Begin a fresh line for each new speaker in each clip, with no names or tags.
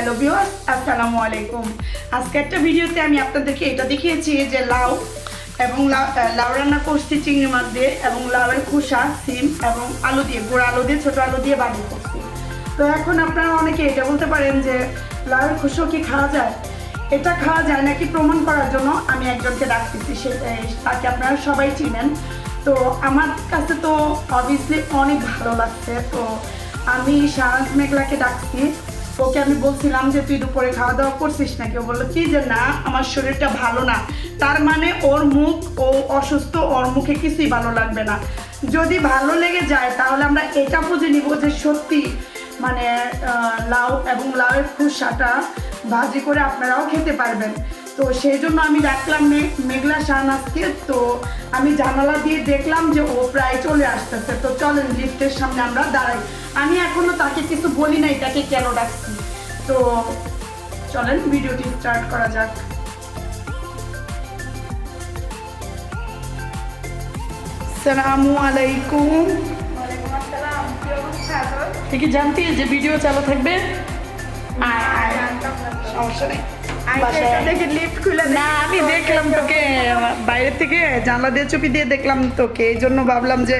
Hello viewers, আসসালামু আলাইকুম। আজকে একটা ভিডিওতে আমি আপনাদেরকে এটা দেখিয়েছি যে লাউ এবং লাউ- রান্না করছি চিংড়ি মাছ দিয়ে এবং লাউয়ের খোসা, সিম এবং আলু দিয়ে, গোড়া আলু দিয়ে, ছোটো আলু দিয়ে বাজি করছি। তো এখন আপনারা অনেকে এটা বলতে পারেন যে লাউয়ের খোসাও কি খাওয়া যায়? এটা খাওয়া যায় নাকি প্রমাণ করার জন্য আমি একজনকে ডাকতেছি, সে তাকে আপনারা সবাই চিনেন। তো আমার কাছে তো অবভিয়াসলি অনেক ভালো লাগছে। তো আমি শাহনাজ মেঘলাকে ডাকছি। ওকে আমি বলছিলাম যে, তুই দুপুরে খাওয়া দাওয়া করছিস নাকি? ও বলল কি যে না, আমার শরীরটা ভালো না। তার মানে ওর মুখ, ও অসুস্থ, ওর মুখে কিছুই ভালো লাগবে না। যদি ভালো লেগে যায়, তাহলে আমরা এটা বুঝে নিব যে সত্যি মানে লাউ এবং লাউয়ের খোসাটা ভাজি করে আপনারাও খেতে পারবেন। তো সেই জন্য আমি ডাকলাম মে- মেঘলা শাহনাজকে তো আমি জানালা দিয়ে দেখলাম যে ও প্রায় চলে আসতেছে। তো চলেন লিফটের সামনে আমরা দাঁড়াই। আমি এখনও তাকে কিছু বলি নাই তাকে কেন ডাকছি? তো চলেন ভিডিওটি স্টার্ট করা যাক। সালামু আলাইকুম। কি জানতি যে ভিডিও চালু থাকবে? সমস্যা নেই। না আমি দেখলাম তোকে বাইরে থেকে জানলা দিয়ে চুপি দিয়ে দেখলাম তোকে। এই জন্য ভাবলাম যে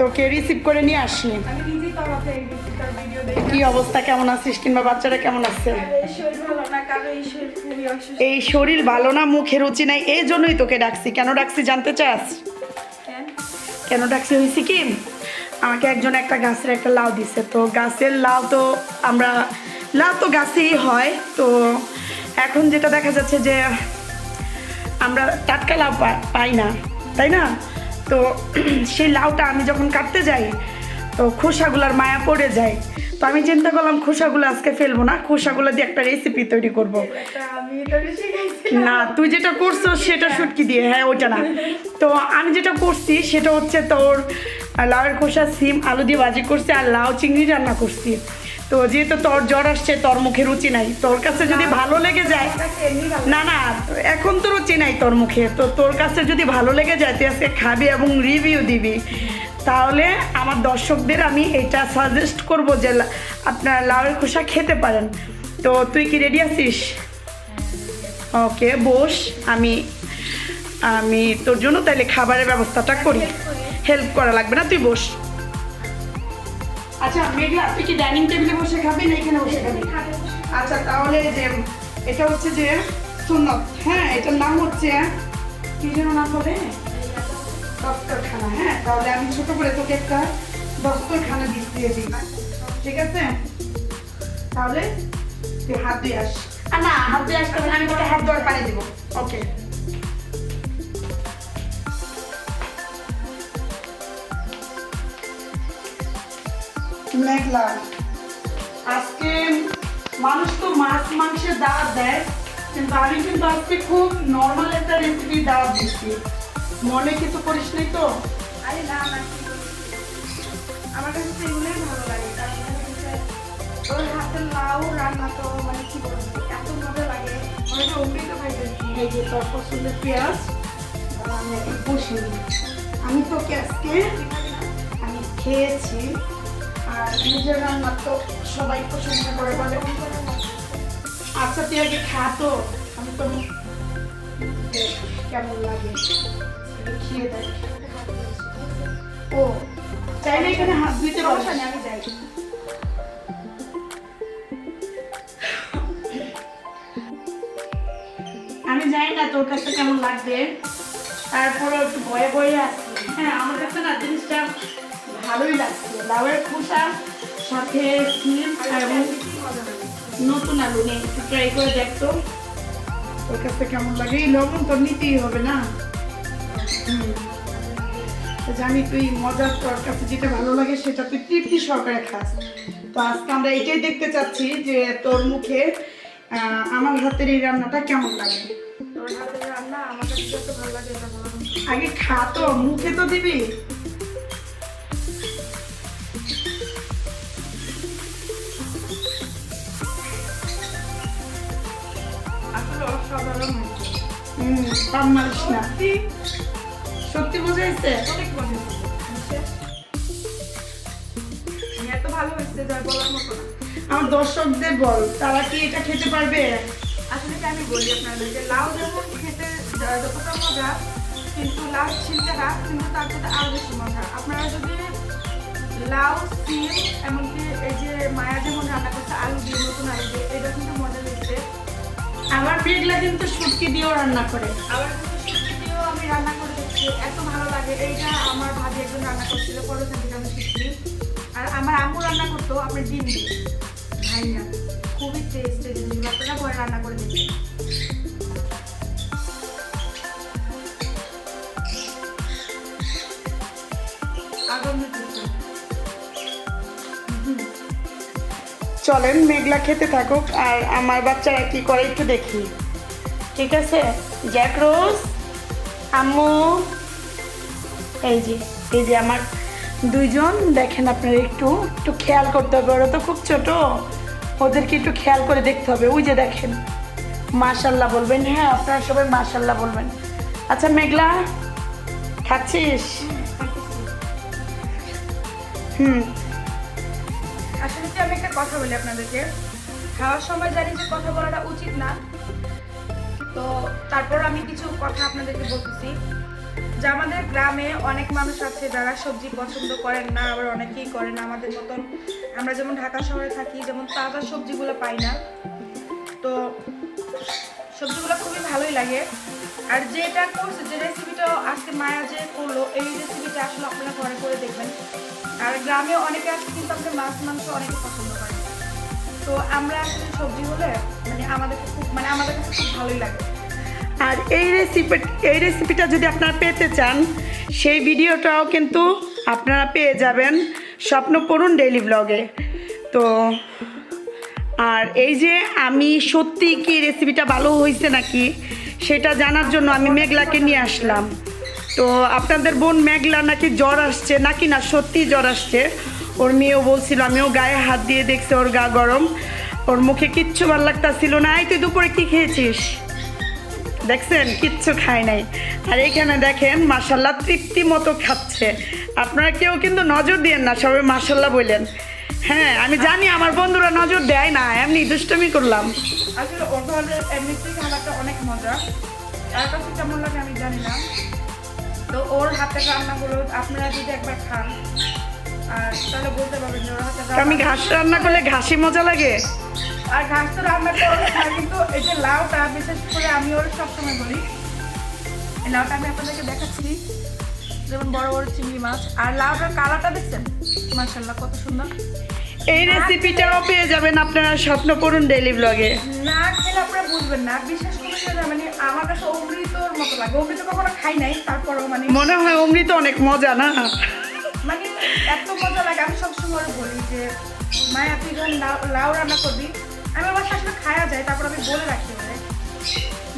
তোকে রিসিভ করে নিয়ে আসি। কি অবস্থা? কেমন আছিস? কিংবা বাচ্চারা কেমন আছে?
এই শরীর ভালো না
মুখে রুচি নাই এই জন্যই তোকে ডাকছি। কেন ডাকছি জানতে চাস?
কেন?
ডাকছি হয়েছে কি? আমাকে একজন একটা গাছের একটা লাউ দিছে। তো গাছের লাউ তো আমরা লাউ তো গাছেই হয়। তো এখন যেটা দেখা যাচ্ছে যে আমরা টাটকা লাউ পাই না তাই না? তো সেই লাউটা আমি যখন কাটতে যাই তো খোসাগুলার মায়া পড়ে যায়। তো আমি চিন্তা করলাম খোসাগুলো আজকে ফেলব না খোসাগুলো দিয়ে একটা রেসিপি তৈরি করব। না তুই যেটা করছ সেটা শুটকি দিয়ে হ্যাঁ ওটা না। তো আমি যেটা করছি সেটা হচ্ছে তোর লাউয়ের খোসা সিম আলু দিয়ে ভাজি করছি আর লাউ চিংড়ি রান্না করছি। তো যেহেতু তোর জ্বর আসছে তোর মুখে রুচি নাই তোর কাছে যদি ভালো লেগে যায় না না এখন তো রুচি নাই তোর মুখে তো তোর কাছে যদি ভালো লেগে যায় তুই আজকে খাবি এবং রিভিউ দিবি। তাহলে আমার দর্শকদের আমি এটা সাজেস্ট করব যে লা- আপনার লাউয়ের খোসা খেতে পারেন। তো তুই কি রেডি আছিস? ওকে বস আমি আমি তোর জন্য তাহলে খাবারের ব্যবস্থাটা করি। হেল্প করা। লাগবে না তুই বস। আচ্ছা মেঘলা তুই কি ডাইনিং টেবিলে বসে খাবি না এখানে বসে খাবি? আচ্ছা তাহলে যে এটা হচ্ছে যে সুন্নত। হ্যাঁ এটার নাম হচ্ছে কি যেন নাম বলে? দস্তরখানা হ্যাঁ? তাহলে আমি ছোট করে তোকে একটা দস্তরখানা দিস দিয়ে দিই ঠিক আছে? তাহলে তুই হাত দিয়ে আস। আর না হাত দিয়ে আসতে আমি তোকে হাত ধোয়ার পানি দিব। ওকে মেঘলা আজকে মানুষ তো মাছ মাংসের দাওয়াত দেয় কিন্তু আমি কিন্তু আজকে খুব নর্মাল একটা রেসিপি দাওয়াত দিচ্ছি। মনে কিছু করিস নাই তো?
আরে না না আমার কাছে তো এগুলোই ভালো লাগে। কারণ দেখা যাচ্ছে ওর হাতের লাউ রান্না তো মানে কি বলব এত মজা লাগে। মনে অমৃত খাইতেছি
এই যে তোর পছন্দের পেঁয়াজ আমি এখন বসে আমি তোকে আজকে আমি খেয়েছি আর নিজের রান্না তো সবাই পছন্দ করে বলে। আচ্ছা তুই আগে খা তো। আমি তো কেমন লাগে।
আমি যাই
জানি না তোর কাছে কেমন লাগবে। তারপরে একটু ভয়ে ভয়ে আসছি হ্যাঁ আমার কাছে না জিনিসটা ভালোই লাগছে। লাউয়ের খোসা সাথে নতুন আলু নেই ট্রাই করে দেখতো তোর কাছে কেমন লাগে? এই লবণ তোর নিতেই হবে না। জানি তুই মজার কাছে যেটা ভালো লাগে সেটা তুই তৃপ্তি সহকারে খাস। তো আজকে আমরা এটাই দেখতে চাচ্ছি যে তোর মুখে আমার হাতের এই রান্নাটা কেমন লাগে?
তোর হাতের রান্না আমার কাছে ভালো লাগে।
আগে খা তো মুখে তো দিবি।
আসলে অসাধারণ
হুম পাম মারিস না।
সত্যি
সত্যি বোঝাইছে
অনেক মজা হয়েছে। এত ভালো হয়েছে যা বলার মতো না।
আমার দর্শকদের বল তারা কি এটা খেতে পারবে?
আসলে কি আমি বলি আপনাদের যে লাউ যেমন খেতে যতটা মজা কিন্তু লাউ ছিলতে না কিন্তু তার সাথে আরও বেশি মজা। আপনারা যদি লাউ সিম এমনকি এই যে মায়া যেমন রান্না করছে আলু দিয়ে নতুন আলু দিয়ে এটা কিন্তু মজা লেগেছে
আমার মেঘলা কিন্তু শুটকি দিয়েও রান্না করে।
আবার কিন্তু শুটকি দিয়েও আমি রান্না করে। এত ভালো লাগে এইটা আমার ভাবি একজন রান্না করছিল পরে থেকে আমি শিখছি। আর আমার আম্মু রান্না করতো আপনার ডিম দিয়ে ভাইয়া খুবই টেস্ট জিনিসগুলো আপনারা ঘরে রান্না করে দেখবেন আগামী
চলেন মেঘলা খেতে থাকুক আর আমার বাচ্চারা কি করে একটু দেখি। ঠিক আছে জ্যাক রোজ। আম্মু। এই যে এই যে আমার দুইজন, দেখেন আপনারা একটু একটু খেয়াল করতে হবে, ওরা তো খুব ছোট। ওদেরকে একটু খেয়াল করে দেখতে হবে। ওই যে দেখেন, মাশাল্লাহ বলবেন হ্যাঁ আপনারা সবাই মাশাল্লাহ বলবেন। আচ্ছা মেঘলা, খাচ্ছিস? হুম।
আসলে কি আমি একটা কথা বলি আপনাদেরকে? খাওয়ার সময় জানি যে কথা বলাটা উচিত না। তো তারপর আমি কিছু কথা আপনাদেরকে বলতেছি। যে আমাদের গ্রামে অনেক মানুষ আছে যারা সবজি পছন্দ করেন না, আবার অনেকেই করেন আমাদের মতন আমরা যেমন ঢাকা শহরে থাকি, যেমন তাজা সবজিগুলো পাই না। তো সবজিগুলো খুবই ভালোই লাগে। আর যেটা করছে, যে রেসিপিটা আজকে মায়া যে করল, এই রেসিপিটা আসলে আপনারা ঘরে করে দেখবেন। আর গ্রামে অনেকে আছে কিন্তু আমাদের মাছ, মাংস অনেকে পছন্দ করে তো আমরা সবজি হলে মানে আমাদেরকে খুব মানে আমাদের কাছে খুব ভালোই লাগে।
আর এই রেসিপি এই রেসিপিটা যদি আপনারা পেতে চান, সেই ভিডিওটাও কিন্তু আপনারা পেয়ে যাবেন স্বপ্ন পূরণ ডেইলি ব্লগে তো, আর এই যে আমি সত্যি কি রেসিপিটা ভালো হয়েছে নাকি, সেটা জানার জন্য আমি মেঘলাকে নিয়ে আসলাম। তো আপনাদের বোন মেঘলা নাকি জ্বর আসছে, নাকি না সত্যি জ্বর আসছে। ওর মেয়েও বলছিল, আমিও গায়ে হাত দিয়ে দেখছি ওর গা গরম। ওর মুখে কিচ্ছু ভালো লাগতাছিল না। এই তুই দুপুরে কি খেয়েছিস? দেখছেন, কিচ্ছু খায় নাই। আর এখানে দেখেন মাসাল্লাহ তৃপ্তি মতো খাচ্ছে। আপনারা কেউ কিন্তু নজর দিয়েন না, সবাই মাসাল্লাহ বললেন হ্যাঁ আমি জানি আমার বন্ধুরা নজর দেয় না, এমনি দুষ্টমি করলাম।
আসলে ওর এমনিতেই খাবারটা অনেক মজা। কাছে কেমন লাগে আমি জানি না। তো ওর হাতের রান্নাগুলো আপনারা যদি একবার খান। আর তাহলে বলতে পারবেন
আমি ঘাস রান্না করলে ঘাসি মজা লাগে?
আর ঘাস তো রান্না করে খাই কিন্তু এই যে লাউটা বিশেষ করে আমি ওর সবসময় বলি এই লাউটা আমি আপনাদেরকে দেখাচ্ছি। যেমন বড় বড় চিংড়ি মাছ আর লাউটার কালারটা দেখছেন? মার্শাল্লাহ কত সুন্দর।
এই রেসিপিটাও পেয়ে যাবেন আপনারা স্বপ্ন করুন ডেইলি ব্লগে
না খেলে আপনারা বুঝবেন না বিশেষ করে মানে আমার কাছে অমৃতর মতো লাগে। অমৃত কখনো খাই নাই তারপরেও মানে
মনে হয় অমৃত অনেক মজা না?
মানে এত মজা লাগে। আমি সবসময় বলি যে মায়া তুই যখন লাউ রান্না করবি আমি আমার আসলে খাওয়া যায় তারপর আমি বলে রাখি ওরে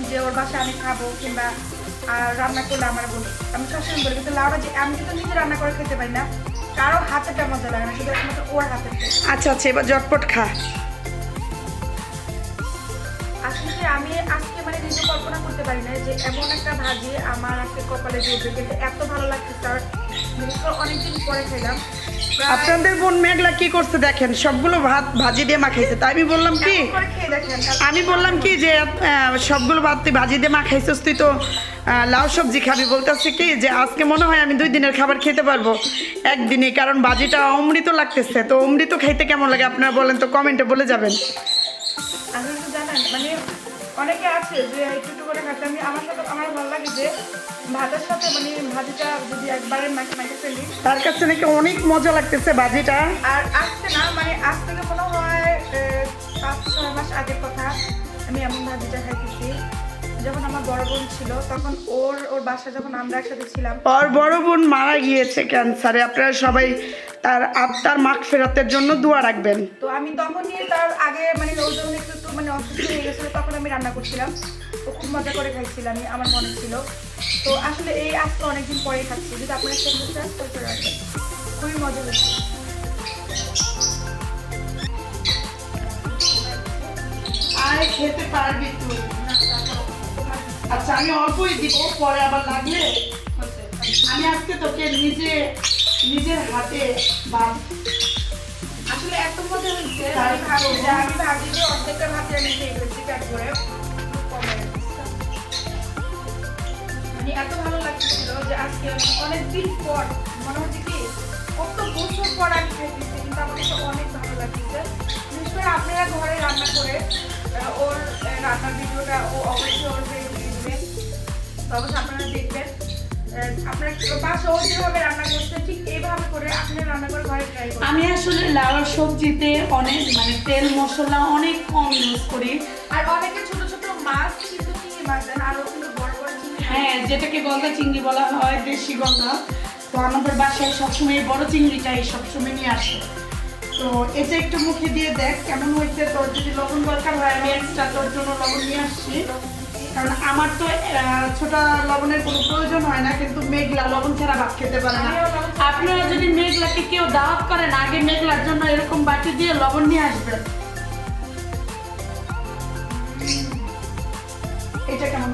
যে ওর বাসায় আমি খাব কিংবা আর রান্না করলে আমার বলি। আমি সবসময় বলি কিন্তু লাউটা যে আমি কিন্তু নিজে রান্না করে খেতে পারি না। কারও হাতেটা মজা লাগে না শুধু একমাত্র ওর হাতের
আচ্ছা আচ্ছা এবার জটপট খা।
আসলে আমি আজকে মানে নিজে কল্পনা করতে পারি না যে এমন একটা ভাজি আমার আজকে কপালে জুটবে কিন্তু এত ভালো লাগছে তার অনেকদিন পরে খেলাম।
আপনাদের বোন মেঘলা কি করছে দেখেন? সবগুলো ভাত ভাজি দিয়ে মাখাইছে। তাই আমি বললাম কি? আমি বললাম কি যে সবগুলো ভাত তুই ভাজি দিয়ে মাখাইছিস তুই তো লাউ সবজি খাবি। বলতেছে কি যে আজকে মনে হয় আমি দুই দিনের খাবার খেতে পারব একদিনই কারণ ভাজিটা অমৃত লাগতেছে। তো অমৃত খাইতে কেমন লাগে আপনারা বলেন তো কমেন্টে বলে যাবেন।
জানেন মানে অনেকে আছে যে একটু একটু করে খাতে আমি আমার সাথে আমার ভালো লাগে যে ভাতের সাথে মানে ভাজিটা যদি একবারে মাখে ফেলি।
তার কাছে নাকি অনেক মজা লাগতেছে ভাজিটা।
আর আসছে না মানে আজ থেকে মনে হয় পাঁচ ছয় মাস আগের কথা আমি এমন ভাজিটা খাইতেছি। যখন আমার বড় বোন ছিল তখন ওর ওর বাসা যখন আমরা একসাথে ছিলাম
ওর বড় বোন মারা গিয়েছে ক্যান্সারে। আপনারা সবাই তার আত্মার মাখ ফেরাতের জন্য দোয়া রাখবেন।
তো আমি তখন তখনই তার আগে মানে যখন একটু একটু মানে অসুস্থ হয়ে গেছিল তখন আমি রান্না করছিলাম। তো খুব মজা করে খাইছিলাম আমি আমার মনে ছিল। তো আসলে এই আজকে অনেকদিন পরেই খাচ্ছি যদি আপনারা তো রাখবেন খুবই মজা হচ্ছে
আর খেতে পারবি তুই। আচ্ছা আমি অল্পই দিব পরে আবার লাগলে। আমি আজকে তোকে নিজে নিজের হাতে ভাত
আসলে এত মজা হয়েছে
তার
আমি ভাবি যে আমি ভাবি যে অর্ধেকটা ভাত আমি খেয়ে ফেলছি মানে এত ভালো লাগছিল যে আজকে অনেক দিন পর মনে হচ্ছে কি কত বছর পর আমি খাইতেছি কিন্তু আমার কাছে অনেক ভালো লাগছে। বিশেষ করে আপনারা ঘরে রান্না করে ওর রান্নার ভিডিওটা ও অবশ্যই ওর ফেসবুকে দিবেন। তো অবশ্যই আপনারা দেখবেন। আপনারা যেভাবে রান্না ঠিক এইভাবে করে রান্না করে ঘরে ট্রাই করবেন
আমি আসলে লাউর সবজিতে অনেক মানে তেল মশলা অনেক কম ইউজ করি।
আর অনেকে ছোট ছোট মাছ কিন্তু চিংড়ি মাছ দেন আর কিন্তু বড় বড় চিংড়ি
হ্যাঁ যেটাকে গলদা চিংড়ি বলা হয় দেশি গলদা। তো আমাদের বাসায় সবসময় বড় চিংড়িটাই সবসময় নিয়ে আসে। তো এটা একটু মুখে দিয়ে দেখ কেমন হয়েছে? তোর যদি লবণ দরকার হয় আমি এক্সট্রা তোর জন্য লবণ নিয়ে আসছি। কারণ আমার তো ছোট লবণের কোনো প্রয়োজন হয় না কিন্তু মেঘলা লবণ ছাড়া ভাত খেতে পারে না। আপনারা যদি মেঘলাকে কেউ দাওয়াত করেন আগে মেঘলার জন্য এরকম বাটি দিয়ে লবণ নিয়ে আসবেন। এটা কেমন?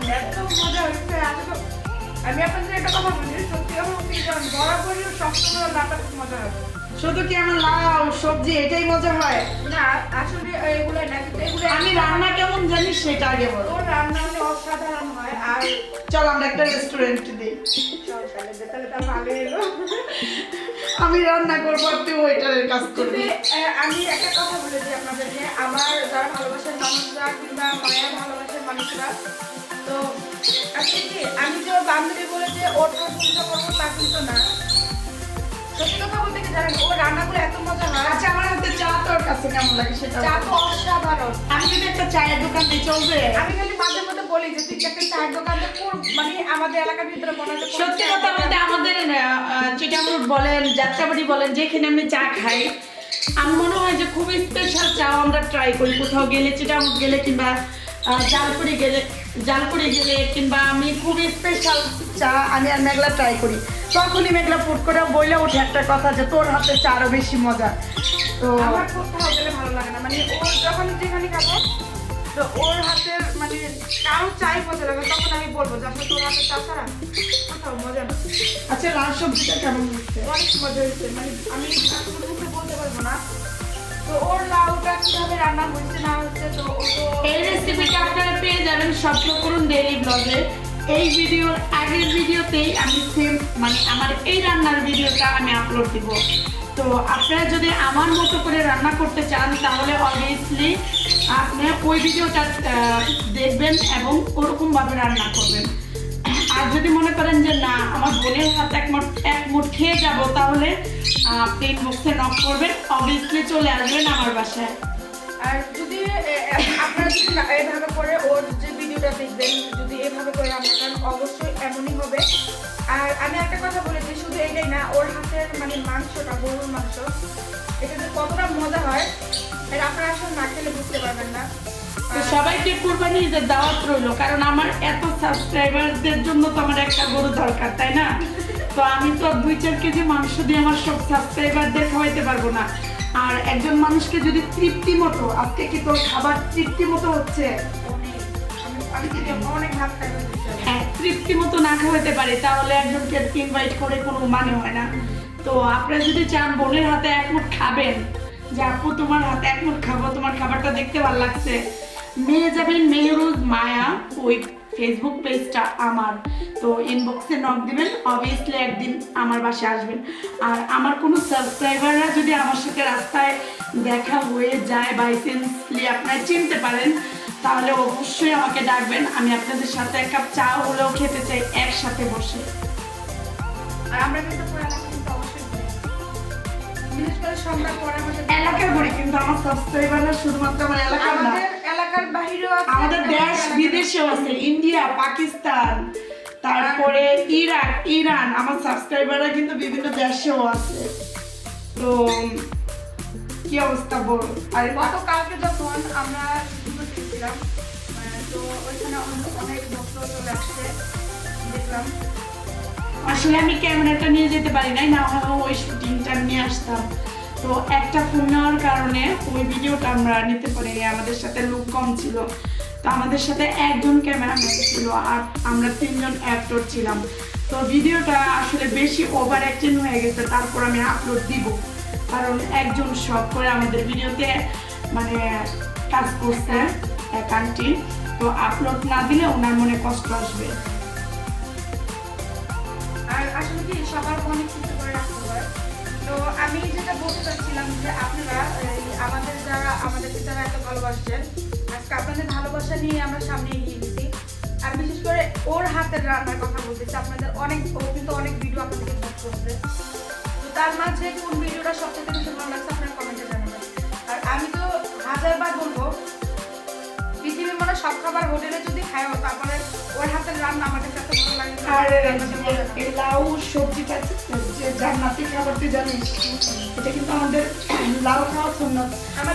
মজা হচ্ছে আমি আপনাদের একটা কথা বলি সত্যি কথা বরাবরই সবসময় রান্না মজা হবে
শুধু কি আমার লাউ সবজি এটাই মজা হয়?
না আসলে এগুলো না এগুলো
আমি রান্না কেমন জানিস সেটা আগে বলো।
ওর রান্না মানে অসাধারণ হয় আর
চল আমরা একটা রেস্টুরেন্ট দিই
চল তাহলে তাহলে তা ভালো এলো
আমি রান্না করব আর তুই ওয়েটারের কাজ করবি।
আমি একটা কথা বলে দিই আপনাদেরকে। আমার যারা ভালোবাসার মানুষরা কিংবা মায়া ভালোবাসার মানুষরা তো আজকে কি আমি যে বান্ধবী বলে যে ওর প্রশংসা করব তা কিন্তু না। সত্যি জানেন ও রান্নাগুলো এত মজা হয়।
আচ্ছা আমার হাতে চা তোর কাছে কেমন লাগে সেটা
চা তো অসাধারণ।
আমি যদি একটা চায়ের দোকান চলবে
আমি খালি মাঝে মধ্যে বলি যে তুই একটা চায়ের দোকানে মানে আমাদের এলাকার ভিতরে মনে হয়
সত্যি কথা বলতে আমাদের চিটামুট বলেন যাত্রাবাড়ি বলেন যেখানে আমি চা খাই আমার মনে হয় যে খুব স্পেশাল চা আমরা ট্রাই করি। কোথাও গেলে চিটামুট গেলে কিংবা জালপুরি গেলে জালপুরি গেলে কিংবা আমি খুবই স্পেশাল চা আমি আর মেঘলা ট্রাই করি। তখনই মেঘলা ফুট করে বইলে ওঠে একটা কথা যে তোর হাতে চা আরও বেশি মজা। তো
আমার কোথাও গেলে ভালো লাগে না। মানে ওর যখন যেখানে খাব তো ওর হাতের মানে কারও চাই মজা লাগে তখন আমি বলব যে আসলে তোর হাতের চা ছাড়া কোথাও মজা না
আচ্ছা লাল সবজিটা কেমন হচ্ছে
অনেক মজা হয়েছে। মানে আমি বলতে পারব না। তো ওর লাউটা কীভাবে রান্না হয়েছে না হচ্ছে তো
এই রেসিপিটা আপনারা পেয়ে যাবেন স্বপ্ন করুন ডেইলি ব্লগে এই ভিডিওর আগের ভিডিওতেই আমি সেম মানে আমার এই রান্নার ভিডিওটা আমি আপলোড দিব। তো আপনারা যদি আমার মতো করে রান্না করতে চান, তাহলে অবভিয়াসলি আপনি ওই ভিডিওটা দেখবেন এবং ওরকমভাবে রান্না করবেন। আর যদি মনে করেন যে না, আমার বোনের হাত এক মুঠ এক মুঠ খেয়ে যাব, তাহলে আপনি বক্সে নক করবেন অবভিয়াসলি চলে আসবেন আমার বাসায়।
আর যদি আপনারা যদি এভাবে করে ওর যে ভিডিওটা দেখবেন, যদি এভাবে করে রান্না অবশ্যই এমনই হবে। আর আমি একটা কথা বলে দিই শুধু এটাই না, ওর হাতের মানে মাংসটা, গরুর মাংস এটা যে কতটা মজা হয় এটা আপনারা আসলে না খেলে বুঝতে পারবেন না। আর-
সবাইকে কুরবানি ঈদের দাওয়াত রইল, কারণ আমার এত সাবস্ক্রাইবারদের জন্য তো আমার একটা গরু দরকার, তাই না? তো আমি তো দুই চার কেজি মাংস দিয়ে আমার সব সাবস্ক্রাইবারদের খাওয়াইতে পারব না। আর একজন মানুষকে যদি তৃপ্তি মতো, আজকে কি তোর খাবার তৃপ্তি মতো হচ্ছে? হ্যাঁ তৃপ্তি মতো না খাওয়াতে পারি, তাহলে একজনকে ইনভাইট করে কোনো মানে হয় না। তো আপনারা যদি চান বোনের হাতে এক মুঠ খাবেন, যে আপু তোমার হাতে এক মুঠ খাব, তোমার খাবারটা দেখতে ভালো লাগছে। মেয়ে যাবেন মেহরুজ মায়া ওই ফেসবুক পেজটা আমার। তো ইনবক্সে নক দিবেন অবভিয়াসলি একদিন আমার বাসায় আসবেন। আর আমার কোনো সাবস্ক্রাইবাররা যদি আমার সাথে রাস্তায় দেখা হয়ে যায় বাই চান্সলি আপনারা চিনতে পারেন তাহলে অবশ্যই আমাকে ডাকবেন। আমি আপনাদের সাথে এক কাপ চা হলেও খেতে চাই একসাথে বসে।
আর আমরা কিন্তু। বিশেষ করে সন্ধ্যার পরে আমাদের
কিন্তু আমার সাবস্ক্রাইবাররা শুধুমাত্র আমার এলাকার না।
এলাকার আছে
আমাদের দেশ বিদেশেও আছে ইন্ডিয়া পাকিস্তান তারপরে ইরাক ইরান আমার সাবস্ক্রাইবাররা কিন্তু বিভিন্ন দেশেও আছে। তো কি অবস্থা বল? আর
গতকালকে যখন আমরা শুটিং গেছিলাম তো ওইখানে অনেক- অনেক ভক্ত চলে আসছে দেখলাম।
আসলে আমি ক্যামেরাটা নিয়ে যেতে পারি নাই না ওই শুটিংটা নিয়ে আসতাম। তো একটা ফোন নেওয়ার কারণে ওই ভিডিওটা আমরা নিতে পারিনি, আমাদের সাথে লোক কম ছিল। তো আমাদের সাথে একজন ক্যামেরাম্যান ছিল আর আমরা তিনজন অ্যাক্টর ছিলাম। তো ভিডিওটা আসলে বেশি ওভার অ্যাক্টিং হয়ে গেছে, তারপর আমি আপলোড দিব। কারণ একজন শখ করে আমাদের ভিডিওতে মানে কাজ করছে এক তো আপলোড না দিলে ওনার মনে কষ্ট আসবে।
আর আসলে কি, সবার অনেক কিছু করে রাখতে হয়। তো আমি যেটা বলতে চাচ্ছিলাম যে আপনারা আমাদের যারা, আমাদেরকে যারা এত ভালোবাসছেন, আজকে আপনাদের ভালোবাসা নিয়ে আমরা সামনে এগিয়ে গেছি। আর বিশেষ করে ওর হাতের রান্নার কথা বলতেছি, আপনাদের অনেক, ও কিন্তু অনেক ভিডিও আপনাদেরকে পোস্ট করছে। তো তার মাঝে কোন ভিডিওটা সবথেকে বেশি ভালো লাগছে আপনারা কমেন্টে জানাবেন। আর আমি তো হাজারবার বলব, পৃথিবীর মনে সব খাবার হোটেলে যদি খায়ও, তারপরে ওর হাতের রান্না আমার কাছে এত ভালো লাগে।
আর লাউ সবজিটা যে জান্নাতি খাবার তুই জানিস? এটা কিন্তু আমাদের লাউ খাওয়া সুন্নত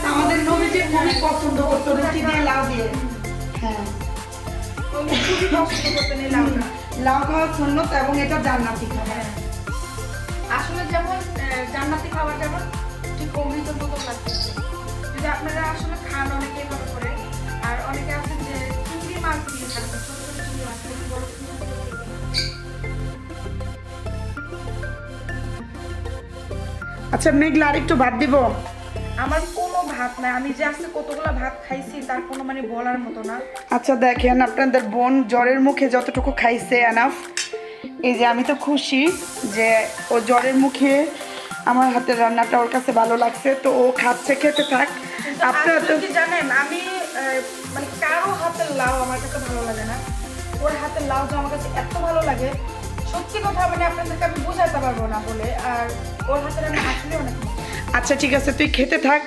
আমাদের
নবীজি খুবই পছন্দ করতো রুটি দিয়ে লাউ দিয়ে। হ্যাঁ।
খুবই পছন্দ করতেন এই লাউটা।
লাউ খাওয়া সুন্নত এবং এটা জান্নাতি খাবার
হ্যাঁ। আসলে যেমন জান্নাতি খাবার যেমন ঠিক অমৃতের মতো লাগতেছে যদি আপনারা আসলে খান অনেকে এভাবে করে আর অনেকে আছেন যে চিংড়ি মাছ দিয়ে খান
আচ্ছা মেঘলা আর একটু ভাত দিব?
আমার কোনো ভাত নাই। আমি যে আজকে কতগুলো ভাত খাইছি তার কোনো মানে বলার মতো না।
আচ্ছা দেখেন আপনাদের বোন জ্বরের মুখে যতটুকু খাইছে এনাফ এই যে আমি তো খুশি যে ও জ্বরের মুখে আমার হাতের রান্নাটা ওর কাছে ভালো লাগছে। তো ও খাচ্ছে খেতে থাক। আপনারা তো
কি জানেন আমি মানে কারও হাতের লাউ আমার কাছে ভালো লাগে না। ওর হাতের লাউ যে আমার কাছে এত ভালো লাগে সত্যি কথা মানে আপনাদেরকে আমি বোঝাতে পারব না বলে আর ওর আমি আসলে অনেক
আচ্ছা ঠিক আছে তুই খেতে থাক।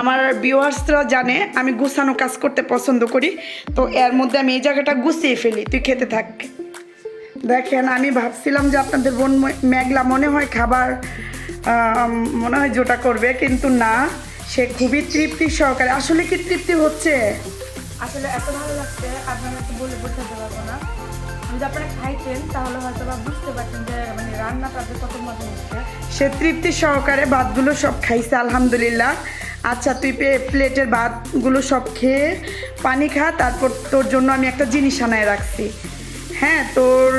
আমার ভিউয়ার্সরা জানে আমি গুছানো কাজ করতে পছন্দ করি। তো এর মধ্যে আমি এই জায়গাটা গুছিয়ে ফেলি তুই খেতে থাক। দেখেন আমি ভাবছিলাম যে আপনাদের বোন মেঘলা মনে হয় খাবার মনে হয় জোটা করবে কিন্তু না সে খুবই তৃপ্তি সহকারে। আসলে কি তৃপ্তি হচ্ছে?
আসলে এত ভালো লাগছে আপনারা বলে বোঝাতে পারব না। যদি আপনারা খাইতেন তাহলে হয়তো বা বুঝতে পারতেন যে মানে রান্নাটা যে কত মজা হচ্ছে।
সে তৃপ্তি সহকারে ভাতগুলো সব খাইছে আলহামদুলিল্লাহ। আচ্ছা তুই প্লেটের ভাতগুলো সব খেয়ে পানি খা তারপর তোর জন্য আমি একটা জিনিস আনায় রাখছি। হ্যাঁ তোর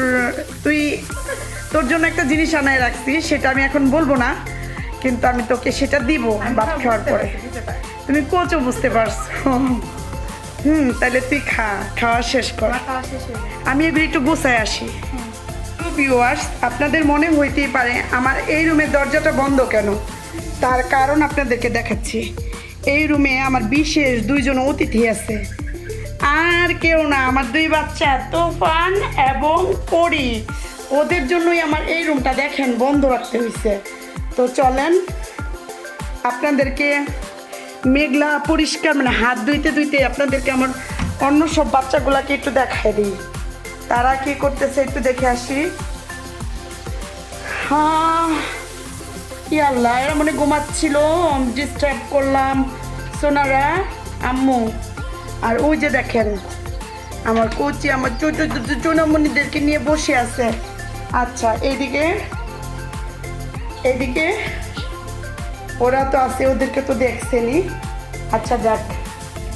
তুই তোর জন্য একটা জিনিস আনায় রাখছি সেটা আমি এখন বলব না কিন্তু আমি তোকে সেটা দিব ভাত খাওয়ার পরে। তুমি কোচও বুঝতে পারছ। হুম তাহলে তুই খা খাওয়া শেষ কর।
হয়ে
আমি এগুলো একটু গোছায় আসি। ভিউয়ার্স আপনাদের মনে হইতেই পারে আমার এই রুমের দরজাটা বন্ধ কেন? তার কারণ আপনাদেরকে দেখাচ্ছি। এই রুমে আমার বিশেষ দুইজন অতিথি আছে। আর কেউ না আমার দুই বাচ্চা তোফান এবং পরি। ওদের জন্যই আমার এই রুমটা দেখেন বন্ধ রাখতে হয়েছে তো চলেন আপনাদেরকে মেঘলা, পরিষ্কার মানে হাত ধুইতে ধুইতে আপনাদেরকে আমার অন্য সব বাচ্চাগুলোকে একটু দেখাই দিই। তারা কি করতেছে একটু দেখে আসি। হ্যাঁ আল্লাহ, এরা মনে ঘুমাচ্ছিল ডিস্টার্ব করলাম। সোনারা, আম্মু, আর ওই যে দেখেন, আমার কোচি, আমার চুনামণিদেরকে নিয়ে বসে আছে। আচ্ছা এইদিকে এইদিকে। ওরা তো আছে ওদেরকে তো দেখছেনি আচ্ছা যাক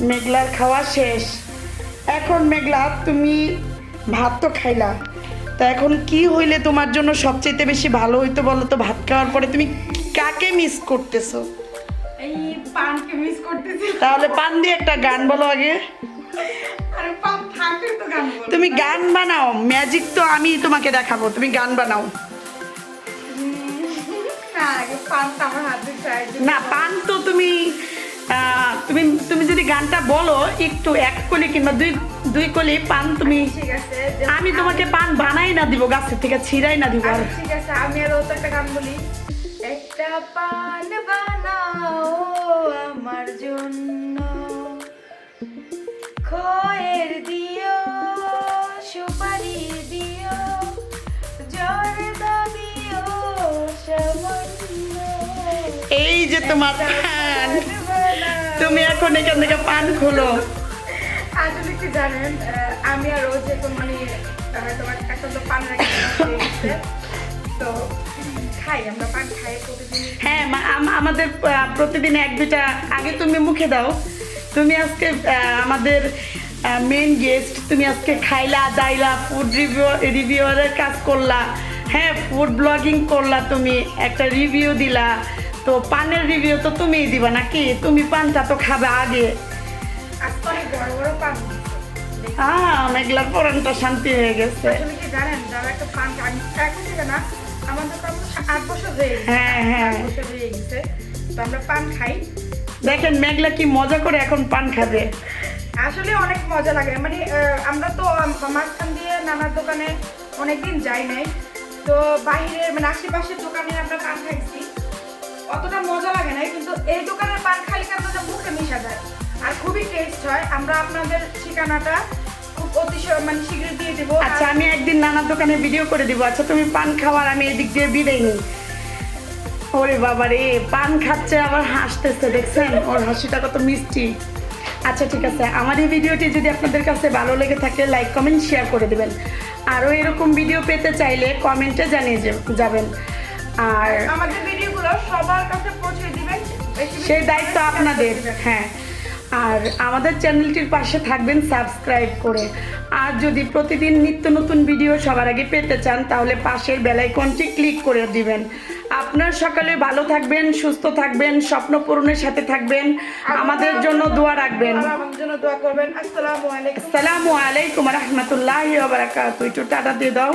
মেঘলার খাওয়া শেষ। এখন মেঘলা তুমি ভাত তো খাইলা। তা এখন কি হইলে তোমার জন্য সবচেয়ে বেশি ভালো হইতো বলো তো ভাত খাওয়ার পরে তুমি কাকে মিস করতেছো?
এই পানকে মিস করতেছি।
তাহলে পান দিয়ে একটা গান বলো আগে।
আরে পান থাকলে তো গান বলব।
তুমি গান বানাও ম্যাজিক তো আমি তোমাকে দেখাবো তুমি গান বানাও।
না
পান তো তুমি তুমি তুমি যদি গানটা বলো একটু এক কলি কিংবা দুই দুই কলি পান তুমি
যে-
আমি তোমাকে পান বানাই না দিব গাছের থেকে ছিঁড়াই না দিব।
আচ্ছা, ঠিক আছে আমি আর ও তো একটা গান বলি। একটা পান বানাও আমার জন্য। খয়ের দিও
এই যে তোমার পান তুমি এখন এখান থেকে পান খোলো।
আসলে কি জানেন আমি আর রোজ এখন মানে তোমার এখন তো পান তো খাই আমরা পান খাই প্রতিদিন।
হ্যাঁ মা- আমাদের প্রতিদিন এক দুইটা আগে তুমি মুখে দাও। তুমি আজকে আমাদের মেন গেস্ট তুমি আজকে খাইলা দাইলা ফুড রিভিউ রিভিউয়ারের কাজ করলা। হ্যাঁ ফুড ব্লগিং করলা তুমি একটা রিভিউ দিলা। তো পানের রিভিউ তো তুমিই দিবা নাকি? তুমি পানটা তো খাবে আগে। মেঘলার পরানটা শান্তি হয়ে গেছে।
কি জানেন? যারা একটা পান এখন থেকে না আমাদের তো আমরা আট বছর হয়ে গেছে।
হ্যাঁ, হ্যাঁ।
আট বছর হয়ে গেছে তো আমরা পান খাই।
দেখেন মেঘলা কি মজা করে এখন পান খাবে।
আসলে অনেক মজা লাগে। মানে আমরা তো মাঝখান দিয়ে নানার দোকানে অনেকদিন যাই নাই। তো বাইরের মানে আশেপাশের দোকানে আমরা পান খাইছি। অতটা মজা লাগে নাই কিন্তু এই দোকানের পান খালি কেন মুখে মিশা যায়। আর খুবই টেস্ট হয়। আমরা আপনাদের ঠিকানাটা খুব অতি মানে শীঘ্র দিয়ে দেবো।
আচ্ছা আমি একদিন নানার দোকানে ভিডিও করে দিব। আচ্ছা তুমি পান খাওয়ার আমি এদিক দিয়ে বিদায় নিই। ওরে বাবা রে পান খাচ্ছে আবার হাসতেছে দেখছেন? ওর হাসিটা কত মিষ্টি। আচ্ছা ঠিক আছে। আমার এই ভিডিওটি যদি আপনাদের কাছে ভালো লেগে থাকে লাইক কমেন্ট শেয়ার করে দেবেন। আরও এরকম ভিডিও পেতে চাইলে কমেন্টে জানিয়ে যাবেন। আর
আমাদের ভিডিওগুলো সবার কাছে পৌঁছে দিবেন।
সেই দায়িত্ব আপনাদের হ্যাঁ। আর আমাদের চ্যানেলটির পাশে থাকবেন সাবস্ক্রাইব করে। আর যদি প্রতিদিন নিত্য নতুন ভিডিও সবার আগে পেতে চান তাহলে পাশের বেলাইকনটি ক্লিক করে দিবেন। আপনার সকালে ভালো থাকবেন সুস্থ থাকবেন স্বপ্ন পূরণের সাথে থাকবেন। আমাদের জন্য দোয়া রাখবেন।
আসসালামু আলাইকুম।
আসসালামু আলাইকুম রহমতুল্লাহ টাটা দিয়ে দাও।